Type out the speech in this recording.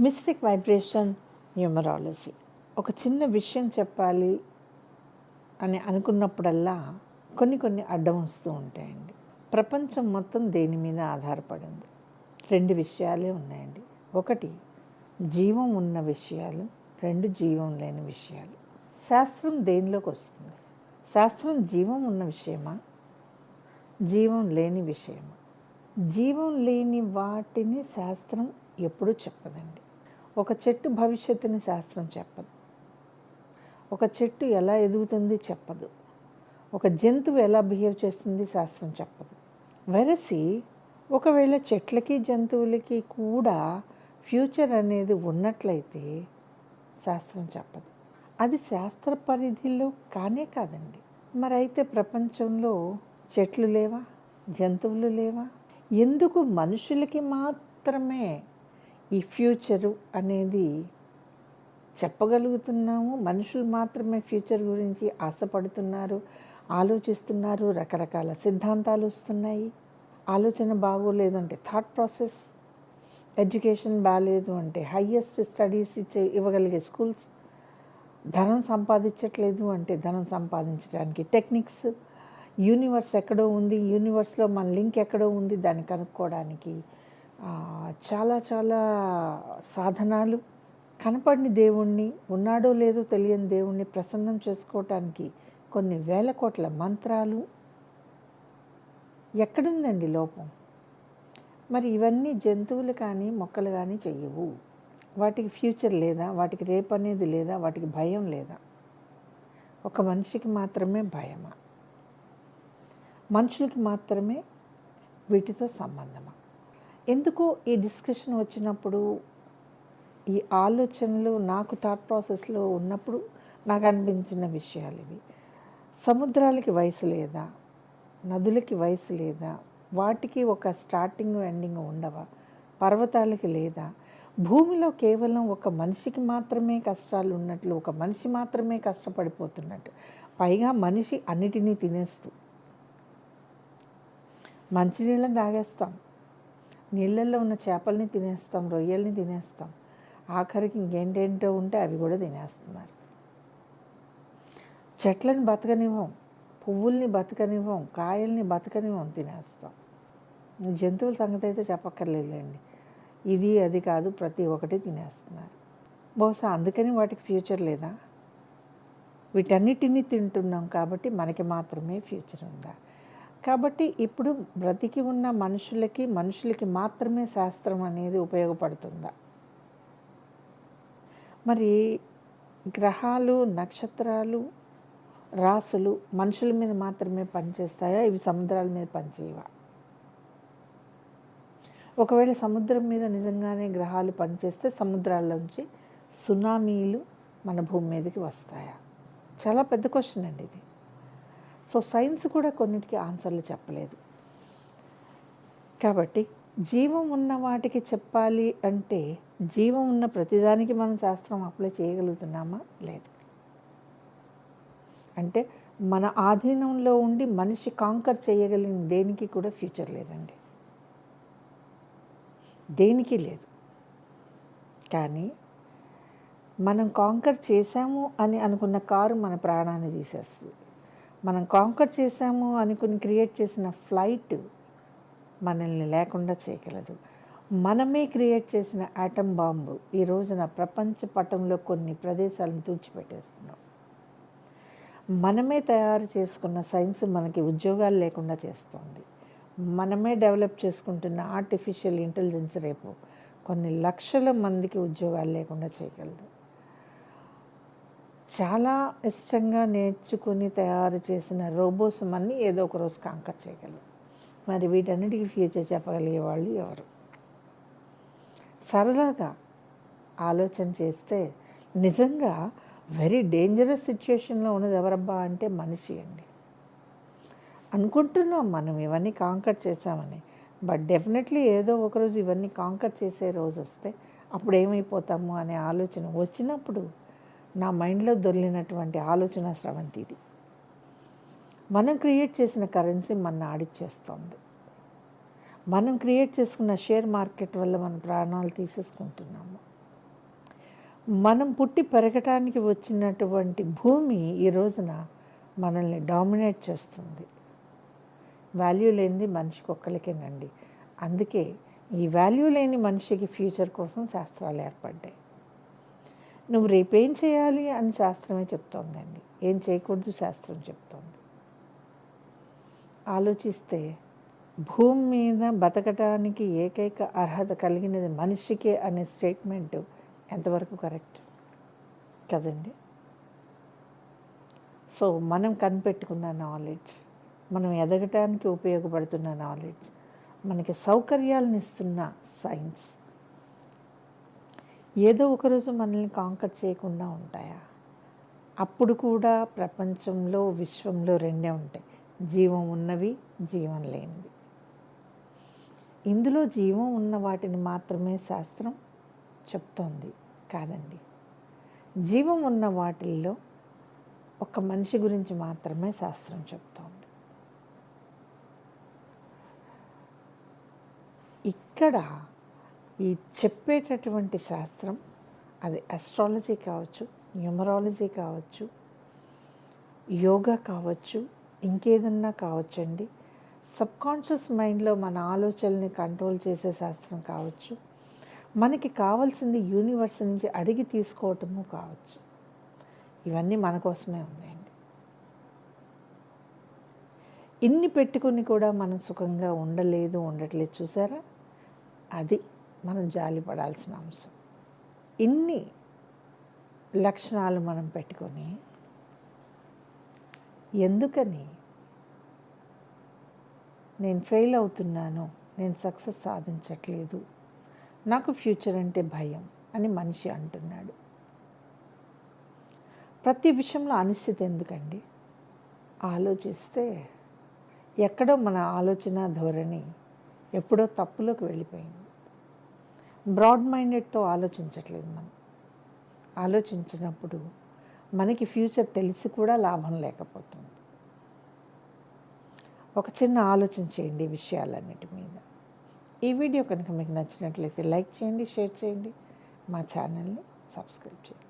Mystic vibration numerology. ఒక చిన్న విషయం చెప్పాలి అని అనుకున్నప్పుడల్లా కొన్ని కొన్ని అడ్డం వస్తూ ఉంటాయండి. ప్రపంచం మొత్తం దేని మీద ఆధారపడింది? రెండు విషయాలే ఉన్నాయండి. ఒకటి జీవం ఉన్న విషయాలు రెండు జీవం లేని విషయాలు. శాస్త్రం దేనిలోకి వస్తుంది? శాస్త్రం జీవం ఉన్న విషయమా? జీవం లేని విషయమా? జీవం లేని వాటిని శాస్త్రం ఎప్పుడూ చెప్పదండి. ఒక చెట్టు భవిష్యత్తుని శాస్త్రం చెప్పదు. ఒక చెట్టు ఎలా ఎదుగుతుంది చెప్పదు. ఒక జంతువు ఎలా బిహేవ్ చేస్తుంది శాస్త్రం చెప్పదు. వెరసి ఒకవేళ చెట్లకి జంతువులకి కూడా ఫ్యూచర్ అనేది ఉన్నట్లయితే శాస్త్రం చెప్పదు. అది శాస్త్ర పరిధిలో కానే కాదండి. మరి అయితే ప్రపంచంలో చెట్లు లేవా? జంతువులు లేవా? ఎందుకు మనుషులకి మాత్రమే ఈ ఫ్యూచరు అనేది చెప్పగలుగుతున్నాము. మనుషులు మాత్రమే ఫ్యూచర్ గురించి ఆశపడుతున్నారు ఆలోచిస్తున్నారు రకరకాల సిద్ధాంతాలు వస్తున్నాయి. ఆలోచన బాగోలేదు అంటే థాట్ ప్రాసెస్ ఎడ్యుకేషన్ బాగాలేదు అంటే హయ్యెస్ట్ స్టడీస్ ఇచ్చే ఇవ్వగలిగే స్కూల్స్ ధనం సంపాదించట్లేదు అంటే ధనం సంపాదించడానికి టెక్నిక్స్ యూనివర్స్ ఎక్కడో ఉంది యూనివర్స్లో మన లింక్ ఎక్కడో ఉంది దాన్ని కనుక్కోవడానికి చాలా చాలా సాధనాలు. కనపడిన దేవుణ్ణి ఉన్నాడో లేదో తెలియని దేవుణ్ణి ప్రసన్నం చేసుకోవటానికి కొన్ని వేల కోట్ల మంత్రాలు. ఎక్కడుందండి లోపం? మరి ఇవన్నీ జంతువులు కానీ మొక్కలు కానీ చెయ్యవు. వాటికి ఫ్యూచర్ లేదా? వాటికి రేపు అనేది లేదా? వాటికి భయం లేదా? ఒక మనిషికి మాత్రమే భయమా? మనుషులకి మాత్రమే వీటితో సంబంధమా? ఎందుకు ఈ డిస్కషన్ వచ్చినప్పుడు ఈ ఆలోచనలు నాకు థాట్ ప్రాసెస్లో ఉన్నప్పుడు నాకు అనిపించిన విషయాలు ఇవి. సముద్రాలకి వయసు లేదా? నదులకి వయసు లేదా? వాటికి ఒక స్టార్టింగ్ ఎండింగ్ ఉండవా? పర్వతాలకి లేదా? భూమిలో కేవలం ఒక మనిషికి మాత్రమే కష్టాలు ఉన్నట్లు ఒక మనిషి మాత్రమే కష్టపడిపోతున్నట్టు. పైగా మనిషి అన్నిటినీ తినేస్తూ. మంచినీళ్ళని తాగేస్తాం. నీళ్ళల్లో ఉన్న చేపల్ని తినేస్తాం రొయ్యల్ని తినేస్తాం. ఆఖరికి ఇంకేంటేంటో ఉంటే అవి కూడా తినేస్తున్నారు. చెట్లను బతకనివ్వం పువ్వుల్ని బతకనివ్వం కాయల్ని బతకనివ్వం తినేస్తాం. జంతువుల సంగతి అయితే చెప్పక్కర్లేదులేండి. ఇది అది కాదు ప్రతి ఒక్కటి తినేస్తున్నారు. బహుశా అందుకని వాటికి ఫ్యూచర్ లేదా? వీటన్నిటినీ తింటున్నాం కాబట్టి మనకి మాత్రమే ఫ్యూచర్ ఉందా? కాబట్టి ఇప్పుడు బ్రతికి ఉన్న మనుషులకి మనుషులకి మాత్రమే శాస్త్రం అనేది ఉపయోగపడుతుందా? మరి గ్రహాలు నక్షత్రాలు రాసులు మనుషుల మీద మాత్రమే పనిచేస్తాయా? ఇవి సముద్రాల మీద పనిచేయవా? ఒకవేళ సముద్రం మీద నిజంగానే గ్రహాలు పనిచేస్తే సముద్రాల్లోంచి సునామీలు మన భూమి మీదకి వస్తాయా? చాలా పెద్ద క్వశ్చన్ అండి ఇది. సో సైన్స్ కూడా కొన్నిటికి ఆన్సర్లు చెప్పలేదు. కాబట్టి జీవం ఉన్న వాటికి చెప్పాలి అంటే జీవం ఉన్న ప్రతిదానికి మనం శాస్త్రం అప్లై చేయగలుగుతున్నామా? లేదు. అంటే మన ఆధీనంలో ఉండి మనిషి కాంకర్ చేయగలిగిన దేనికి కూడా ఫ్యూచర్ లేదండి. దేనికి లేదు. కానీ మనం కాంకర్ చేశాము అని అనుకున్న కారు మన ప్రాణాన్ని తీసేస్తుంది. మనం కాంకర్ చేశాము అనుకుని క్రియేట్ చేసిన ఫ్లైట్ మనల్ని లేకుండా చేయగలదు. మనమే క్రియేట్ చేసిన ఆటం బాంబు ఈ రోజున ప్రపంచ పటంలో కొన్ని ప్రదేశాలను తూచిపెట్టేస్తున్నాం మనమే తయారు చేసుకున్న సైన్స్ మనకి ఉద్యోగాలు లేకుండా చేస్తుంది. మనమే డెవలప్ చేసుకుంటున్న ఆర్టిఫిషియల్ ఇంటెలిజెన్స్ రేపు కొన్ని లక్షల మందికి ఉద్యోగాలు లేకుండా చేయగలదు. చాలా ఇష్టంగా నేర్చుకుని తయారు చేసిన రోబోస్ అన్నీ ఏదో ఒక రోజు కాంకర్ చేయగలరు మరి వీటన్నిటికీ ఫ్యూచర్ చెప్పగలిగే వాళ్ళు ఎవరు? సరదాగా ఆలోచన చేస్తే నిజంగా వెరీ డేంజరస్ సిచ్యుయేషన్లో ఉన్నది ఎవరబ్బా అంటే మనిషి అండి. అనుకుంటున్నాం మనం ఇవన్నీ కాంకర్ చేసామని బట్ డెఫినెట్లీ ఏదో ఒకరోజు ఇవన్నీ కాంకర్ చేసే రోజు వస్తే అప్పుడు ఏమైపోతాము అనే ఆలోచన వచ్చినప్పుడు నా మైండ్లో దొరికినటువంటి ఆలోచన స్రవంతి ఇది. మనం క్రియేట్ చేసిన కరెన్సీ మన ఆడిచ్చేస్తుంది. మనం క్రియేట్ చేసుకున్న షేర్ మార్కెట్ వల్ల మన ప్రాణాలు తీసేసుకుంటున్నాము. మనం పుట్టి పెరగటానికి వచ్చినటువంటి భూమి ఈ రోజున మనల్ని డామినేట్ చేస్తుంది. వాల్యూ లేనిది మనిషికి ఒక్కరికేనండి అందుకే ఈ వాల్యూ లేని మనిషికి ఫ్యూచర్ కోసం శాస్త్రాలు ఏర్పడ్డాయి. నువ్వు రేపేం చేయాలి అని శాస్త్రమే చెప్తోందండి. ఏం చేయకూడదు శాస్త్రం చెప్తోంది. ఆలోచిస్తే భూమి మీద బతకటానికి ఏకైక అర్హత కలిగినది మనిషికే అనే స్టేట్మెంట్ ఎంతవరకు కరెక్ట్? కదండి? సో మనం కనిపెట్టుకున్న నాలెడ్జ్ మనం ఎదగటానికి ఉపయోగపడుతున్న నాలెడ్జ్ మనకి సౌకర్యాలను ఇస్తున్న సైన్స్ ఏదో ఒకరోజు మనల్ని కాంకర్ చేయకుండా ఉంటాయా? అప్పుడు కూడా ప్రపంచంలో విశ్వంలో రెండే ఉంటాయి. జీవం ఉన్నవి జీవం లేనివి. ఇందులో జీవం ఉన్న వాటిని మాత్రమే శాస్త్రం చెప్తోంది. కాదండి. జీవం ఉన్న వాటిల్లో ఒక మనిషి గురించి మాత్రమే శాస్త్రం చెప్తోంది. ఇక్కడ ఈ చెప్పేటటువంటి శాస్త్రం అది అస్ట్రాలజీ కావచ్చు న్యూమరాలజీ కావచ్చు యోగా కావచ్చు ఇంకేదన్నా కావచ్చండి. సబ్కాన్షియస్ మైండ్లో మన ఆలోచనల్ని కంట్రోల్ చేసే శాస్త్రం కావచ్చు. మనకి కావాల్సింది యూనివర్స్ నుంచి అడిగి తీసుకోవటము కావచ్చు. ఇవన్నీ మన కోసమే ఉన్నాయండి. ఇన్ని పెట్టుకుని కూడా మనం సుఖంగా ఉండలేదు ఉండట్లేదు చూసారా? అది మనం జాలి పడాల్సిన అంశం. ఇన్ని లక్షణాలు మనం పెట్టుకొని ఎందుకని నేను ఫెయిల్ అవుతున్నాను నేను సక్సెస్ సాధించట్లేదు నాకు ఫ్యూచర్ అంటే భయం అని మనిషి అంటున్నాడు. ప్రతి విషయంలో అనిశ్చిత ఎందుకండి? ఆలోచిస్తే ఎక్కడో మన ఆలోచన ధోరణి ఎప్పుడో తప్పులోకి వెళ్ళిపోయింది. బ్రాడ్ మైండెడ్తో ఆలోచించట్లేదు మనం. ఆలోచించినప్పుడు మనకి ఫ్యూచర్ తెలిసి కూడా లాభం లేకపోతుంది. ఒక చిన్న ఆలోచన చేయండి విషయాలన్నిటి మీద. ఈ వీడియో కనుక మీకు నచ్చినట్లయితే లైక్ చేయండి షేర్ చేయండి. మా ఛానల్ని సబ్స్క్రైబ్ చేయండి.